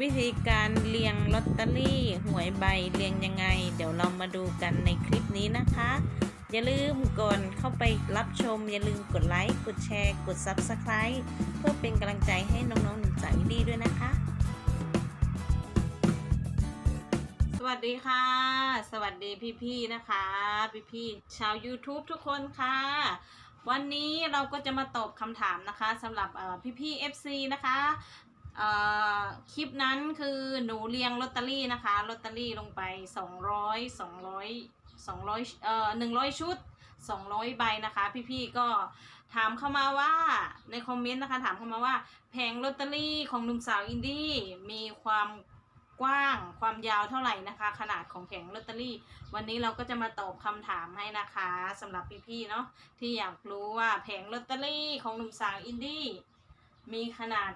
วิธีการเรียงลอตเตอรี่หวยใบเรียงยังไง เดี๋ยวเรามาดูกันในคลิปนี้นะคะ อย่าลืมก่อนเข้าไปรับชม อย่าลืมกดไลค์กดแชร์กด Subscribe เพื่อเป็นกำลังใจให้น้องๆหนุ่มสาวอินดี้ด้วยนะคะ สวัสดีค่ะ สวัสดีพี่ๆนะคะ พี่ๆชาว YouTube ทุกคนค่ะวันนี้เราก็จะมาตอบคำถามนะคะสำหรับเอ่พี่ๆ FC นะคะ คลิปนั้นคือหนูเรียงลอตเตอรี่นะคะลอตเตอรี่ลงไป 200 200 200เอ่อ100 ชุด 200 ใบนะคะ พี่ๆ ก็ถามเข้ามาว่าในคอมเมนต์นะคะ ถามเข้ามาว่าแผงลอตเตอรี่ของหนุ่มสาวอินดี้มีความกว้างความยาวเท่าไหร่นะคะ ขนาดของแผงลอตเตอรี่ วันนี้เราก็จะมาตอบคำถามให้นะคะ สำหรับพี่ๆ เนาะที่อยากรู้ว่าแผงลอตเตอรี่ของหนุ่มสาวอินดี้มีขนาด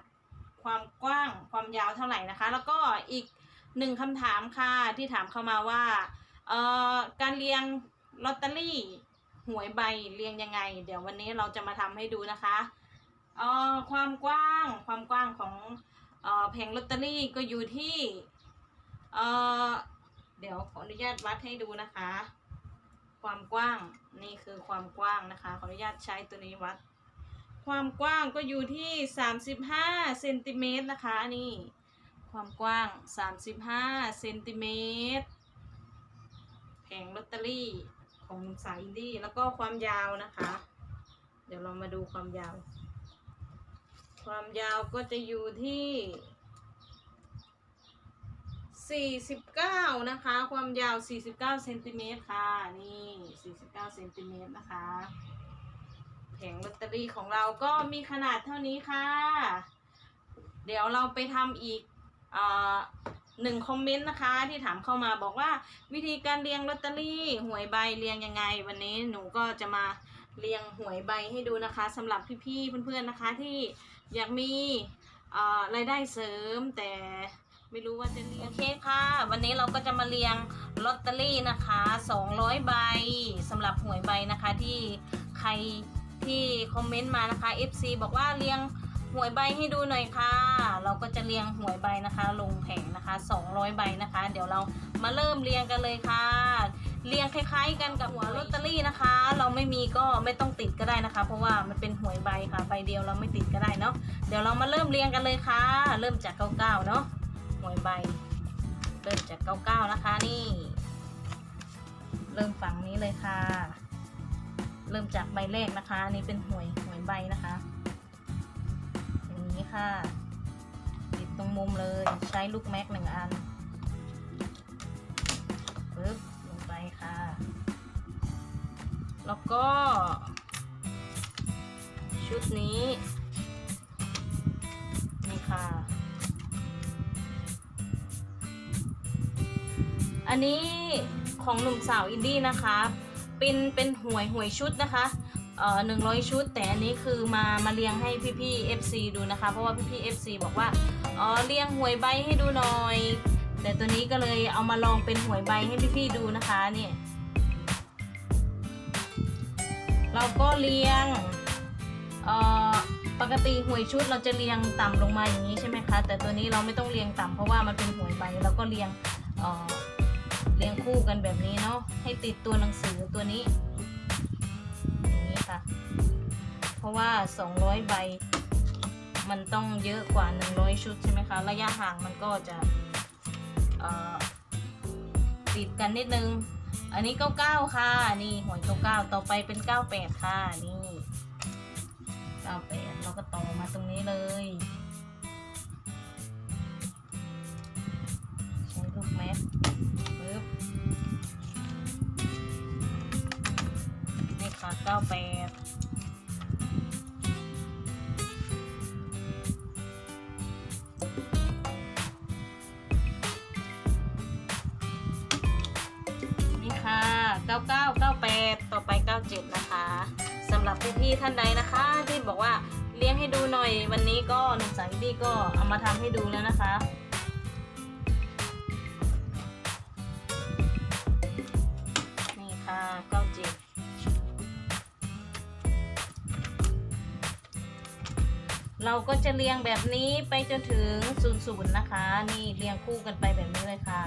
ความกว้างความยาวเท่าไหร่นะคะ แล้วก็อีกหนึ่งคำถามค่ะ ที่ถามเข้ามาว่าเอ่อการเรียงลอตเตอรี่หวยใบเรียงยังไง เดี๋ยววันนี้เราจะมาทำให้ดูนะคะเอ่อความกว้างความกว้างของเอ่อแผงลอตเตอรี่ก็อยู่ที่เอ่อเดี๋ยวขออนุญาตวัดให้ดูนะคะ ความกว้างนี่คือความกว้างนะคะ ขออนุญาตใช้ตัวนี้วัด ความกว้างก็อยู่ที่ 35เซนติเมตรนะคะนี่ ความกว้าง 35เซนติเมตรแผงลอตเตอรี่ของสายอินดี้แล้วก็ความยาวนะคะ เดี๋ยวเรามาดูความยาว ความยาวก็จะอยู่ที่ 49 นะคะ ความยาว 49เซนติเมตรค่ะ นี่ 49เซนติเมตรนะคะ ผงลอตเตอรี่ของเราก็มีขนาดเท่านี้ค่ะ เดี๋ยวเราไปทำอีกอหนึ่งคอมเมนต์นะคะ ที่ถามเข้ามาบอกว่าวิธีการเรียงลอตเตอรี่หวยใบเรียงยังไง วันนี้หนูก็จะมาเรียงหวยใบให้ดูนะคะสำหรับพี่ๆเพื่อนๆนะคะที่อยากมีรายได้เสริมแต่ไม่รู้ว่าจะเรียงโอเคค่ะ วันนี้เราก็จะมาเรียงลอตเตอรี่นะคะ 200 ใบสำหรับหวยใบนะคะที่ใคร ที่คอมเมนต์มานะคะ FC บอกว่าเรียงหวยใบให้ดูหน่อยค่ะ เราก็จะเรียงหวยใบนะคะ ลงแผงนะคะ 200 ใบนะคะ เดี๋ยวเรามาเริ่มเรียงกันเลยค่ะ เรียงคล้าย ๆ กันกับหัวลอตเตอรี่นะคะ เราไม่มีก็ไม่ต้องติดก็ได้นะคะ เพราะว่ามันเป็นหวยใบค่ะ ใบเดียวเราไม่ติดก็ได้เนาะ เดี๋ยวเรามาเริ่มเรียงกันเลยค่ะ เริ่มจากเก้าๆเนาะ หวยใบ เริ่มจากเก้าเก้านะคะนี่ เริ่มฝั่งนี้เลยค่ะ เริ่มจากใบแรกนะคะอันนี้เป็นหวยหวยใบนะคะ อย่างนี้ค่ะ ติดตรงมุมเลยใช้ลูกแม็กหนึ่งอันปึ๊บลงไปค่ะ แล้วก็ ชุดนี้นี่ค่ะ อันนี้ของหนุ่มสาวอินดี้นะคะ เป็นเป็นหวยหวยชุดนะคะเอ่อหนึ่งร้อยชุด แต่อันนี้คือมามาเรียงให้พี่พี่ๆ FC ดูนะคะ เพราะว่าพี่พี่ๆ FC บอกว่าอ๋อเรียงหวยใบให้ดูหน่อย แต่ตัวนี้ก็เลยเอามาลองเป็นหวยใบให้พี่พี่ๆดูนะคะเนี่ยเราก็เรียงเอ่อปกติหวยชุดเราจะเรียงต่ำลงมาอย่างนี้ใช่ไหมคะ แต่ตัวนี้เราไม่ต้องเรียงต่ำเพราะว่ามันเป็นหวยใบเราก็เรียงเอ่อ รียงคู่กันแบบนี้เนาะให้ติดตัวหนังสือตัวนี้อย่างนี้ค่ะ เพราะว่า 200 ใบ มันต้องเยอะกว่า 100 ชุดใช่ไหมคะระยะห่างมันก็จะติดกันนิดนึง อันนี้ 99 ค่ะ นี่หวย99 ต่อไปเป็น 98 ค่ะ นี่ 98 เราก็ต่อมาตรงนี้เลย เก้าแปดนี่ค่ะเก้าเก้าเก้าแปดต่อไปเก้าเจ็ดนะคะสำหรับพี่ๆท่านใดนะคะที่บอกว่าเลี้ยงให้ดูหน่อยวันนี้ก็หนุ่มสาวอินดี้ก็เอามาทำให้ดูแล้วนะคะ เราก็จะเรียงแบบนี้ไปจนถึงศูนย์นะคะ นี่เรียงคู่กันไปแบบนี้เลยค่ะ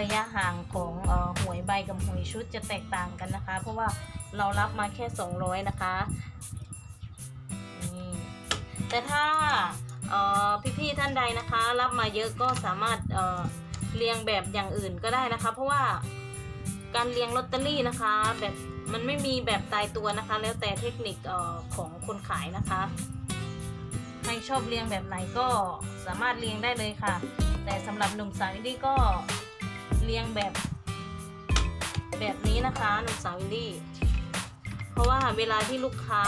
ระยะห่างของออหวยใบกับหวยชุดจะแตกต่างกันนะคะ เพราะว่าเรารับมาแค่ 200 นะคะนี่แต่ถ้าพี่ๆท่านใดนะคะ รับมาเยอะก็สามารถเเรียงแบบอย่างอื่นก็ได้นะคะ เพราะว่าการเรียงลอตเตอรี่นะคะ แบบมันไม่มีแบบตายตัวนะคะ แล้วแต่เทคนิคออของคนขายนะคะ ใครชอบเรียงแบบไหนก็สามารถเรียงได้เลยค่ะ แต่สำหรับหนุ่มสาวอินดี้ก็เรียงแบบ แบบนี้นะคะหนุ่มสาวอินดี้เพราะว่าเวลาที่ลูกค้า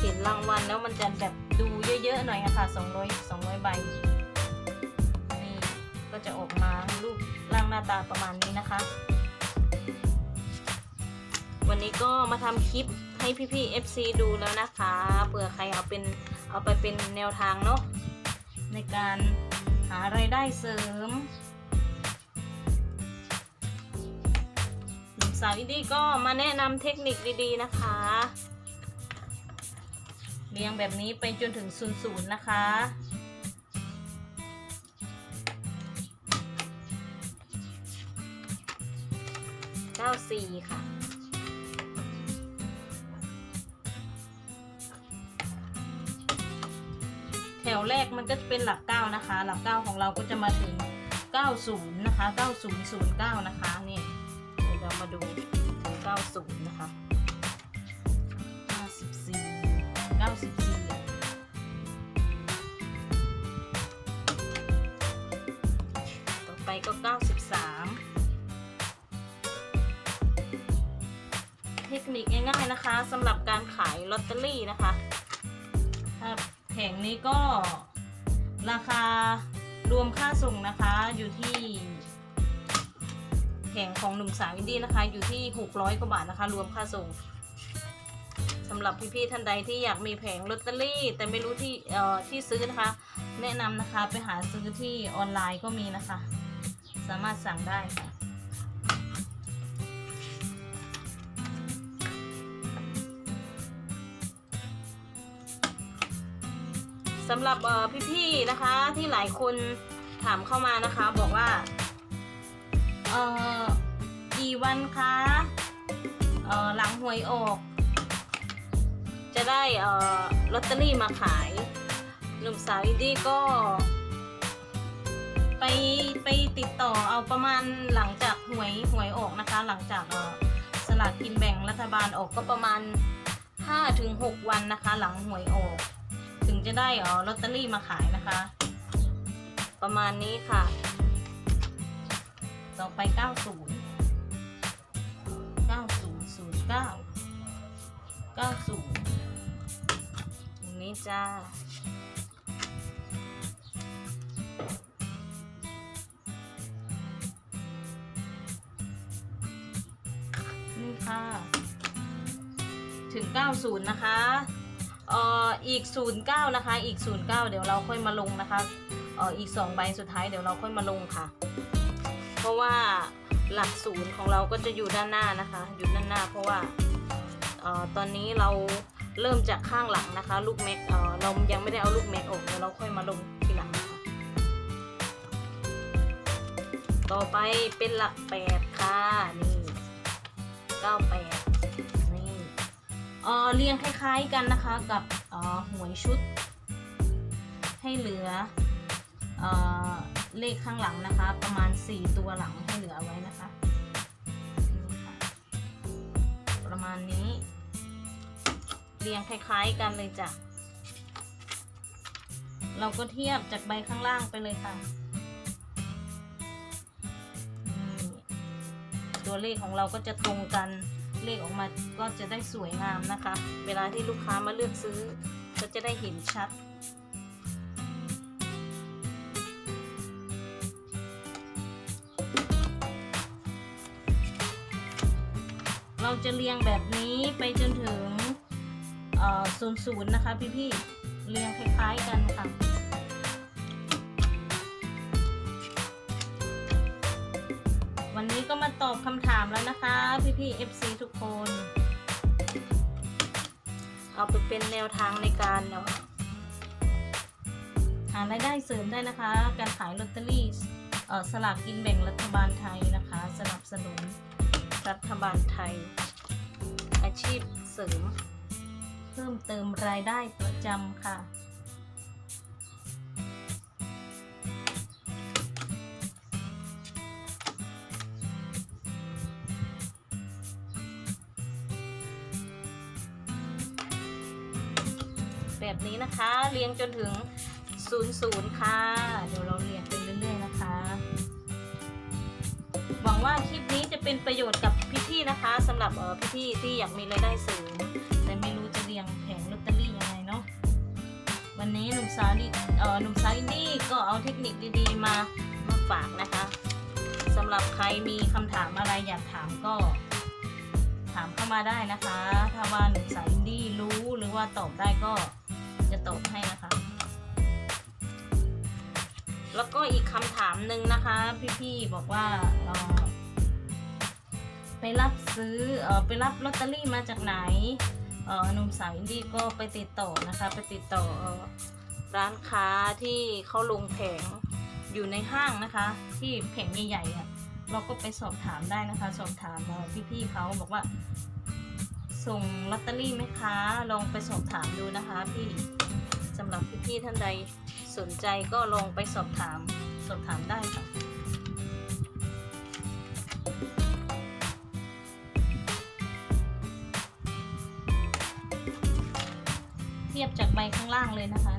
เห็นรางวัลแล้วมันจะแบบดูเยอะๆหน่อยอะค่ะ200 200ใบนี่ก็จะออกมารูปร่างหน้าตาประมาณนี้นะคะ วันนี้ก็มาทำคลิป ให้พี่ๆ FC ดูแล้วนะคะเผื่อใครเอาเป็นเอาไปเป็นแนวทางเนาะในการหาไรายได้เสริมสาวอินดี้ก็มาแนะนำเทคนิคดีๆนะคะ เรียงแบบนี้ไปจนถึงศูนย์ศูนย์นะคะ เก้าสี่ค่ะ วแรกมันก็จะเป็นหลักเก้านะคะ หลักเก้าของเราก็จะมาถึง 90 นะคะ 9009 นะคะ นี่เดี๋ยวเรามาดูถึง90 นะคะ 54 94ต่อไปก็ 93 เทคนิคง่ายๆนะคะสำหรับการขายลอตเตอรี่นะคะ งนี้ก็ราคารวมค่าส่งนะคะอยู่ที่แผงของหนุ่มสาวอินดี้นะคะ อยู่ที่ 600 กว่าบาทนะคะ รวมค่าส่งสำหรับพี่ๆท่านใดที่อยากมีแผงลอตเตอรี่ แต่ไม่รู้ที่เอ่อที่ซื้อนะคะ แนะนำนะคะไปหาซื้อที่ออนไลน์ก็มีนะคะ สามารถสั่งได้ค่ะ สำหรับพี่ๆนะคะที่หลายคนถามเข้ามานะคะ บอกว่าเอ่อกี่วันคะเอ่อหลังหวยออก จะได้เอ่อลอตเตอรี่มาขายหนุ่มสาวอินดี้ก็ ไปไปติดต่อเอาประมาณหลังจากหวยหวยออกนะคะ หลังจากเออสลากกินแบ่งรัฐบาลออกก็ประมาณ5-6วันนะคะ หลังหวยออก จะได้เออลอตเตอรี่มาขายนะคะ ประมาณนี้ค่ะ ต่อไป 90 90 09 90ตรงนี้จ้านี่ค่ะ ถึง 90 นะคะ เอ่ออีก 09 นะคะ อีก 09 เดี๋ยวเราค่อยมาลงนะคะเอ่ออีก 2 ใบสุดท้ายเดี๋ยวเราค่อยมาลงค่ะ เพราะว่าหลักศูนย์ของเราก็จะอยู่ด้านหน้านะคะ อยู่ด้านหน้าเพราะว่าเอ่อตอนนี้เราเริ่มจากข้างหลังนะคะ ลูกแม็กเอ่อเรายังไม่ได้เอาลูกแม็กออกเดี๋ยวเราค่อยมาลงทีหลังนะคะต่อไปเป็นหลัก 8 ค่ะ นี่ 98 เออเรียงคล้ายๆกันนะคะกับหวยชุด ให้เหลือเอเลขข้างหลังนะคะ ประมาณ 4 ตัวหลังให้เหลือไว้นะคะ ประมาณนี้ เรียงคล้ายๆกันเลยจ้ะเราก็เทียบจากใบข้างล่างไปเลยค่ะ ตัวเลขของเราก็จะตรงกัน เลขออกมาก็จะได้สวยงามนะคะ เวลาที่ลูกค้ามาเลือกซื้อ ก็จะได้เห็นชัด เราจะเรียงแบบนี้ไปจนถึงศูนย์ศูนย์นะคะพี่ๆเรียงคล้ายๆกันค่ะ อบคำถามแล้วนะคะ พี่ๆ FC ทุกคน เอาไปเป็นแนวทางในการเนาะารายได้เสริมได้นะคะ การขายลอตเตอรี่เออสลากกินแบ่งรัฐบาลไทยนะคะ สนับสนุนรัฐบาลไทย อาชีพเสริม เพิ่มเติมรายได้ประจำค่ะ เรียงจนถึง 00 ค่ะ เดี๋ยวเราเรียงไปเรื่อยๆนะคะ หวังว่าคลิปนี้จะเป็นประโยชน์กับพี่ๆนะคะสำหรับเออพี่ๆที่อยากมีรายได้เสริมแต่ไม่รู้จะเรียงแผงลอตเตอรี่ยังไงเนาะวันนี้หนุ่มสาวดิเออหนุ่มสาวอินดี้ก็เอาเทคนิคดีๆมามาฝากนะคะสำหรับใครมีคำถามอะไรอยากถามก็ถามเข้ามาได้นะคะ ถ้าว่าหนุ่มสาวอินดี้รู้หรือว่าตอบได้ก็ ตอบให้นะคะ แล้วก็อีกคำถามหนึ่งนะคะ พี่ๆบอกว่าไปรับซื้ออไปรับลอตเตอรี่มาจากไหนหนุ่มสาวอินดี้ก็ไปติดต่อนะคะ ไปติดต่ออร้านค้าที่เขาลงแผงอยู่ในห้างนะคะ ที่แผงใหญ่ๆอะเราก็ไปสอบถามได้นะคะ สอบถามเอ่พี่ๆเขาบอกว่า ส่งลอตเตอรี่ไหมคะ ลองไปสอบถามดูนะคะพี่ สำหรับพี่ๆท่านใดสนใจก็ลองไปสอบถามสอบถามได้ค่ะเทียบจากใบข้างล่างเลยนะคะ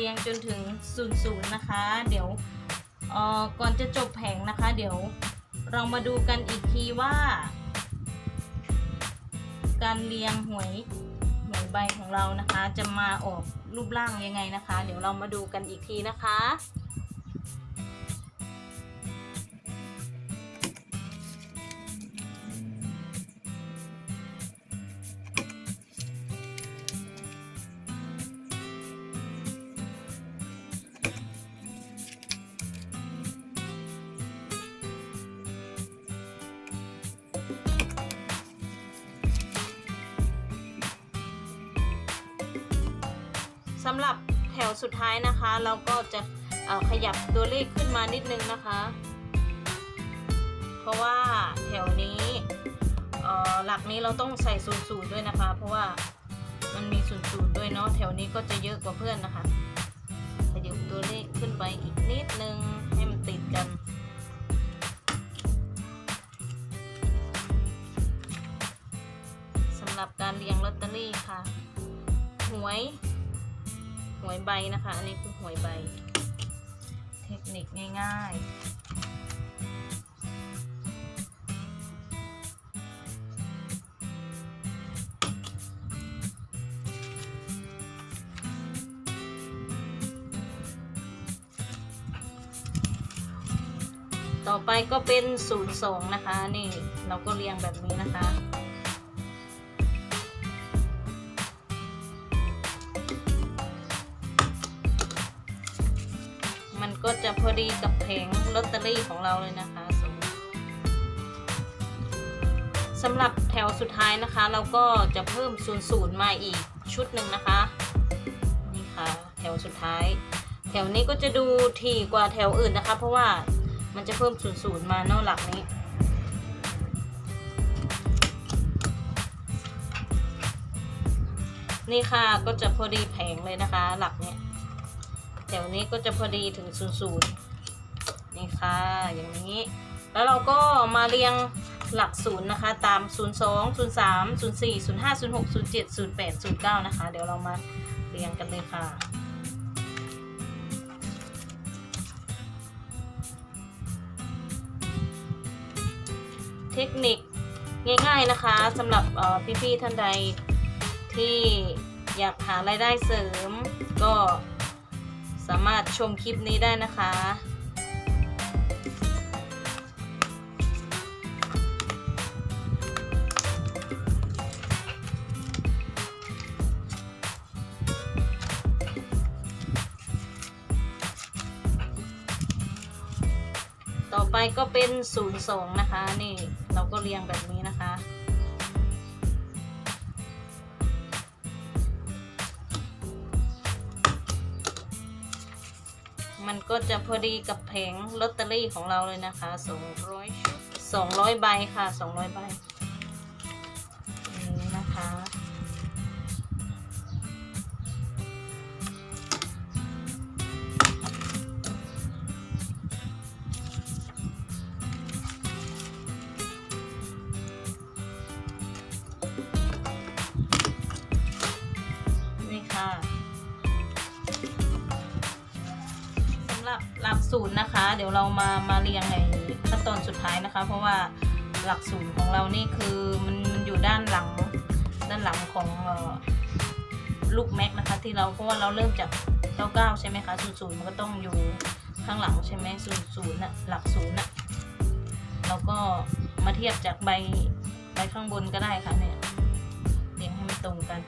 เรียงจนถึง 00 นะคะ เดี๋ยวก่อนจะจบแผงนะคะ เดี๋ยวเรามาดูกันอีกทีว่า การเรียงหวยหวยใบของเรานะคะ จะมาออกรูปร่างยังไงนะคะ เดี๋ยวเรามาดูกันอีกทีนะคะ สำหรับแถวสุดท้ายนะคะ เราก็จะขยับตัวเลขขึ้นมานิดนึงนะคะ เพราะว่าแถวนี้หลักนี้เราต้องใส่ศูนย์ศูนย์ด้วยนะคะ เพราะว่ามันมีศูนย์ศูนย์ด้วยเนาะแถวนี้ก็จะเยอะกว่าเพื่อนนะคะขยับตัวเลขขึ้นไปอีกนิดนึงให้มันติดกันสำหรับการเรียงลอตเตอรี่ค่ะหวย วยใบนะคะ อันนี้คือหวยใบ เทคนิคง่ายๆต่อไปก็เป็น 02 นะคะ นี่เราก็เรียงแบบนี้นะคะ พอดีกับแผงลอตเตอรี่ของเราเลยนะคะสมสำหรับแถวสุดท้ายนะคะ เราก็จะเพิ่ม0ูนย์มาอีกชุดหนึ่งนะคะ นี่ค่ะ แถวสุดท้าย แถวนี้ก็จะดูถี่กว่าแถวอื่นนะคะ เพราะว่ามันจะเพิ่ม0ูนย์มาเนอกหลักนี้นี่ค่ะก็จะพอดีแผงเลยนะคะ หลักเนี้ย แถวนี้ก็จะพอดีถึงศูนย์ศูนย์นี่ค่ะ อย่างนี้ แล้วเราก็มาเรียงหลักศูนย์นะคะ ตาม 0 2 0 3 0 4 0 5 0 6 0 7 0 8 0 9 นะคะ เดี๋ยวเรามาเรียงกันเลยค่ะ เทคนิคง่ายๆนะคะสำหรับพี่ๆท่านใดที่อยากหารายได้เสริมก็ สามารถชมคลิปนี้ได้นะคะ ต่อไปก็เป็น 02 นะคะ นี่เราก็เรียงแบบนี้ ก็จะพอดีกับแผงลอตเตอรี่ของเราเลยนะคะ 200ชุด200 ใบค่ะ 200 ใบ สูตรนะคะ เดี๋ยวเรามามาเรียงในขั้นตอนสุดท้ายนะคะ เพราะว่าหลักสูตรของเรานี่คือมันมันอยู่ด้านหลังด้านหลังของออลูกแม็กนะคะ ที่เราเพราะว่าเราเริ่มจาก99ใช่ไหมคะศูนย์ศูนย์มันก็ต้องอยู่ข้างหลังใช่ไหมศูนย์ศูนย์น่ะหลักศูนย์น่ะเราก็มาเทียบจากใบใบข้างบนก็ได้ค่ะเนี่ยเรียงให้มันตรงกัน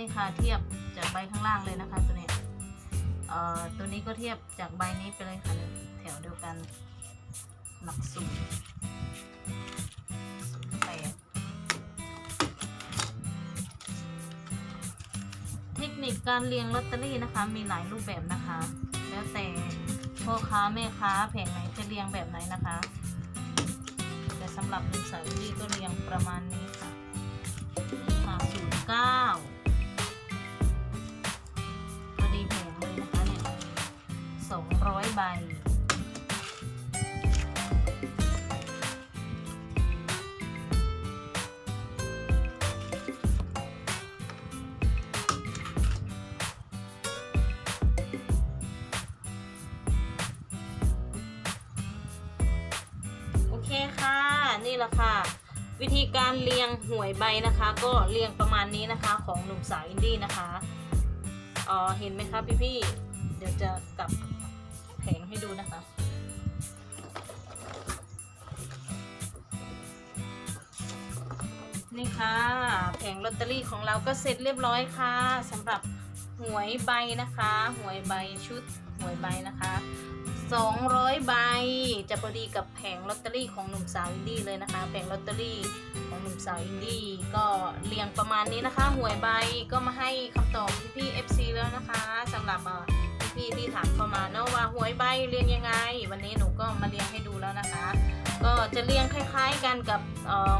นี่ค่ะเทียบจากใบข้างล่างเลยนะคะตัวนี้เอ่อตัวนี้ก็เทียบจากใบนี้ไปเลยค่ะแถวเดียวกันหลักสูตรศูนย์แปดเทคนิคการเรียงลอตเตอรี่นะคะ มีหลายรูปแบบนะคะ แล้วแต่พ่อค้าแม่ค้าแผงไหนจะเรียงแบบไหนนะคะ แต่สำหรับลุงสาวพี่ก็เรียงประมาณนี้ค่ะนี่ค่ะศูนย์เก้า แหละค่ะ วิธีการเรียงหวยใบนะคะ ก็เรียงประมาณนี้นะคะของหนุ่มสาวอินดี้นะคะอ๋อเห็นไหมคะพี่ๆเดี๋ยวจะกลับแผงให้ดูนะคะนี่ค่ะแผงลอตเตอรี่ของเราก็เสร็จเรียบร้อยค่ะสำหรับหวยใบนะคะ หวยใบชุดหวยใบนะคะ 200 ใบ จะพอดีกับแผงลอตเตอรี่ของหนุ่มสาวอินดี้เลยนะคะ แผงลอตเตอรี่ของหนุ่มสาวอินดี้ก็เรียงประมาณนี้นะคะ หวยใบก็มาให้คำตอบพี่ FC แล้วนะคะสำหรับเอ่พี่ที่ถามเข้ามาเนาะว่าหวยใบเรียงยังไง วันนี้หนูก็มาเรียงให้ดูแล้วนะคะ ก็จะเรียงคล้ายๆกันกับ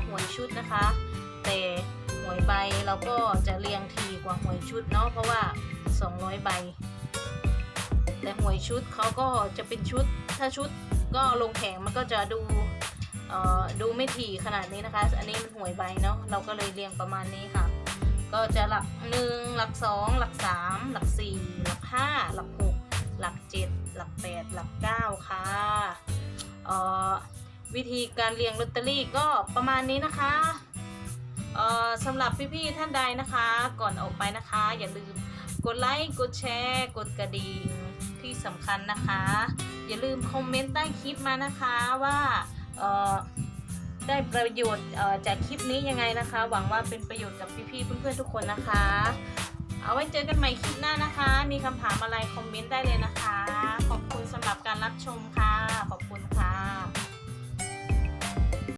หวยชุดนะคะ แต่หวยใบเราก็จะเรียงทีกว่าหวยชุดเนาะเพราะว่า 200 ใบ แต่หวยชุดเขาก็จะเป็นชุด ถ้าชุดก็ลงแข่งมันก็จะดูดูไม่ถี่ขนาดนี้นะคะ อันนี้มันหวยใบเนาะเราก็เลยเรียงประมาณนี้ค่ะ ก็จะหลักหนึ่งหลักสองหลักสามหลักสี่หลักห้าหลักหกหลักเจ็ดหลักแปดหลักเก้าค่ะวิธีการเรียงลอตเตอรี่ก็ประมาณนี้นะคะสำหรับพี่ๆท่านใดนะคะ ก่อนออกไปนะคะ อย่าลืมกดไลค์กดแชร์ กดกระดิ่ง ที่สำคัญนะคะ อย่าลืมคอมเมนต์ใต้คลิปมานะคะว่าได้ประโยชน์จากคลิปนี้ยังไงนะคะ หวังว่าเป็นประโยชน์กับพี่ๆเพื่อนๆทุกคนนะคะ เอาไว้เจอกันใหม่คลิปหน้านะคะ มีคำถามอะไรคอมเมนต์ได้เลยนะคะ ขอบคุณสำหรับการรับชมค่ะ ขอบคุณค่ะ